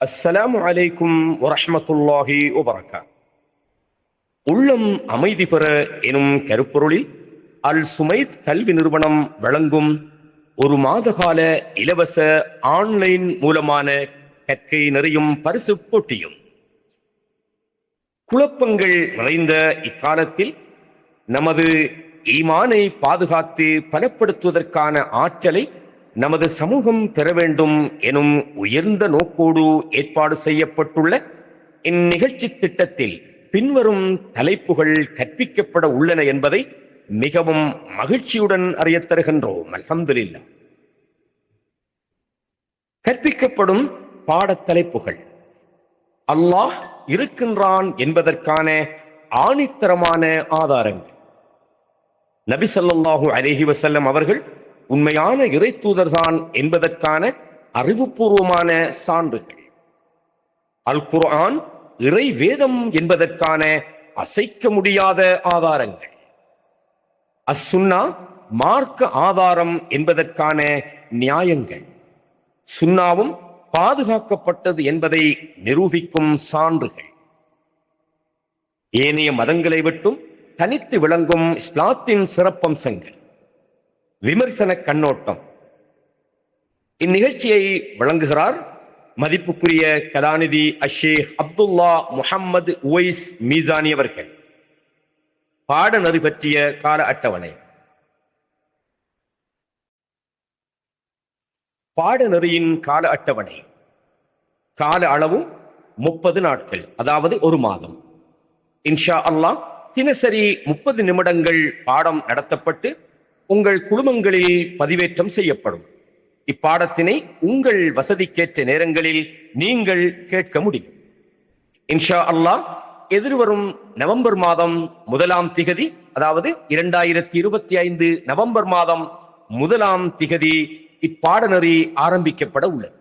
அஸ்ஸலாமு அலைக்கும் வரஹ்மத்துல்லாஹி வபரகாத். உள்ளம் அமைதி பெற எனும் கருப்பொருளில் அல் சுமைத் கல்வி நிறுவனம் வழங்கும் ஒரு மாதகால இலவச ஆன்லைன் மூலமான கற்கை நிறையும் பரிசு போட்டியும். குழப்பங்கள் நிறைந்த இக்காலத்தில் நமது ஈமானை பாதுகாத்து பலப்படுத்துவதற்கான ஆற்றலை நமது சமூகம் பெற வேண்டும் எனும் உயர்ந்த நோக்கோடு ஏற்பாடு செய்யப்பட்டுள்ள இந்நிகழ்ச்சி திட்டத்தில் பின்வரும் தலைப்புகள் கற்பிக்கப்பட உள்ளன என்பதை மிகவும் மகிழ்ச்சியுடன் அறியத் தருகின்றோம். அல்ஹம்துலில்லா. கற்பிக்கப்படும் பாடத்தலைப்புகள் அல்லாஹ் இருக்கின்றான் என்பதற்கான ஆணித்தரமான ஆதாரங்கள். நபி சல்லாஹூ அலேஹி வசல்லம் அவர்கள் உண்மையான இறை தூதர்தான் என்பதற்கான அறிவுபூர்வமான சான்றுகள். அல் குர்ஆன் இறை வேதம் என்பதற்கான அசைக்க முடியாத ஆதாரங்கள். அசுன்னா மார்க்க ஆதாரம் என்பதற்கான நியாயங்கள். சுன்னாவும் பாதுகாக்கப்பட்டது என்பதை நிரூபிக்கும் சான்றுகள். ஏனைய மதங்களை விட்டும் தனித்து விளங்கும் இஸ்லாத்தின் சிறப்பம்சங்கள். விமர்சன கண்ணோட்டம். இந்நிகழ்ச்சியை வழங்குகிறார் மதிப்புக்குரிய கதாநிதி அஷேக் அப்துல்லா முஹம்மது உவைஸ் மீசானி அவர்கள். பாடநெறி பற்றிய கால அட்டவணை. பாடநெறியின் கால அட்டவணை. கால அளவு முப்பது நாட்கள் அதாவது ஒரு மாதம். இன்ஷா அல்லாஹ் தினசரி முப்பது நிமிடங்கள் பாடம் நடத்தப்பட்டு உங்கள் குழுமங்களில் பதிவேற்றம் செய்யப்படும். இப்பாடத்தினை உங்கள் வசதிக்கேற்ற நேரங்களில் நீங்கள் கேட்க முடியும். இன்ஷா அல்லாஹ் எதிர்வரும் நவம்பர் மாதம் முதலாம் திகதி அதாவது இரண்டாயிரத்தி இருபத்தி ஐந்து நவம்பர் மாதம் முதலாம் திகதி இப்பாடநெறி ஆரம்பிக்கப்பட உள்ளது.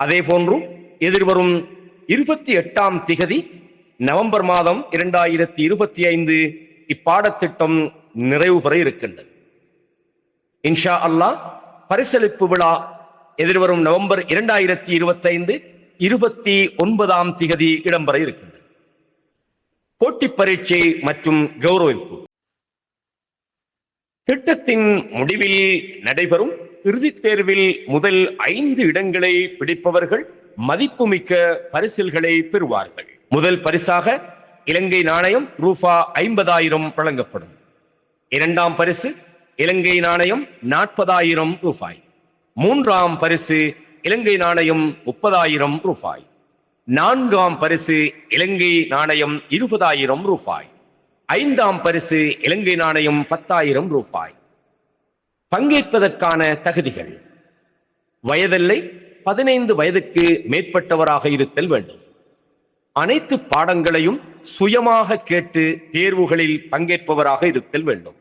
அதே போன்று எதிர்வரும் இருபத்தி எட்டாம் திகதி நவம்பர் மாதம் இரண்டாயிரத்தி இருபத்தி ஐந்து இப்பாடத்திட்டம் நிறைவு பெற இருக்கின்றது. இன்ஷா அல்லாஹ் பரிசளிப்பு விழா எதிர்வரும் நவம்பர் இரண்டாயிரத்தி இருபத்தி ஐந்து இருபத்தி ஒன்பதாம் திகதி இடம்பெற இருக்கின்றது. போட்டி பரீட்சை மற்றும் கௌரவிப்பு. திட்டத்தின் முடிவில் நடைபெறும் இறுதித் தேர்வில் முதல் ஐந்து இடங்களை பிடிப்பவர்கள் மதிப்புமிக்க பரிசில்களை பெறுவார்கள். முதல் பரிசாக இலங்கை நாணயம் ரூபா ஐம்பதாயிரம் வழங்கப்படும். இரண்டாம் பரிசு இலங்கை நாணயம் நாற்பதாயிரம் ரூபாய். மூன்றாம் பரிசு இலங்கை நாணயம் முப்பதாயிரம் ரூபாய். நான்காம் பரிசு இலங்கை நாணயம் இருபதாயிரம் ரூபாய். ஐந்தாம் பரிசு இலங்கை நாணயம் பத்தாயிரம் ரூபாய். பங்கேற்பதற்கான தகுதிகள். வயதில்லை பதினைந்து வயதுக்கு மேற்பட்டவராக இருத்தல் வேண்டும். அனைத்து பாடங்களையும் சுயமாக கேட்டு தேர்வுகளில் பங்கேற்பவராக இருத்தல் வேண்டும்.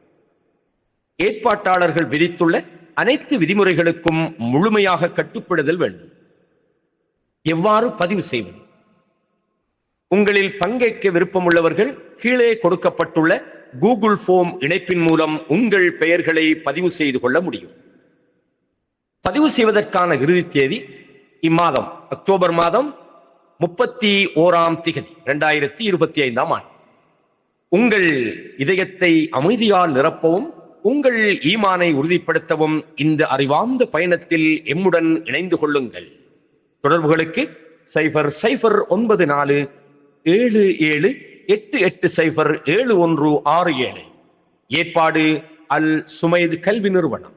ஏற்பாட்டாளர்கள் விதித்துள்ள அனைத்து விதிமுறைகளுக்கும் முழுமையாக கட்டுப்படுதல் வேண்டும். எவ்வாறு பதிவு செய்வது? உங்களில் பங்கேற்க விருப்பமுள்ளவர்கள் கீழே கொடுக்கப்பட்டுள்ள கூகுள் ஃபோம் இணைப்பின் மூலம் உங்கள் பெயர்களை பதிவு செய்து கொள்ள முடியும். பதிவு செய்வதற்கான இறுதி தேதி இம்மாதம் அக்டோபர் மாதம் முப்பத்தி ஓராம் திகதி இரண்டாயிரத்தி இருபத்தி ஐந்தாம் ஆண்டு. உங்கள் இதயத்தை அமைதியால் நிரப்பவும் உங்கள் ஈமானை உறுதிப்படுத்தவும் இந்த அறிவார்ந்த பயணத்தில் எம்முடன் இணைந்து கொள்ளுங்கள். தொடர்புகளுக்கு சைபர் சைபர் ஒன்பது நாலு ஏழு ஏழு எட்டு எட்டு சைபர் ஏழு ஒன்று ஆறு ஏழு. ஏற்பாடு அல் சுமைது கல்வி நிறுவனம்.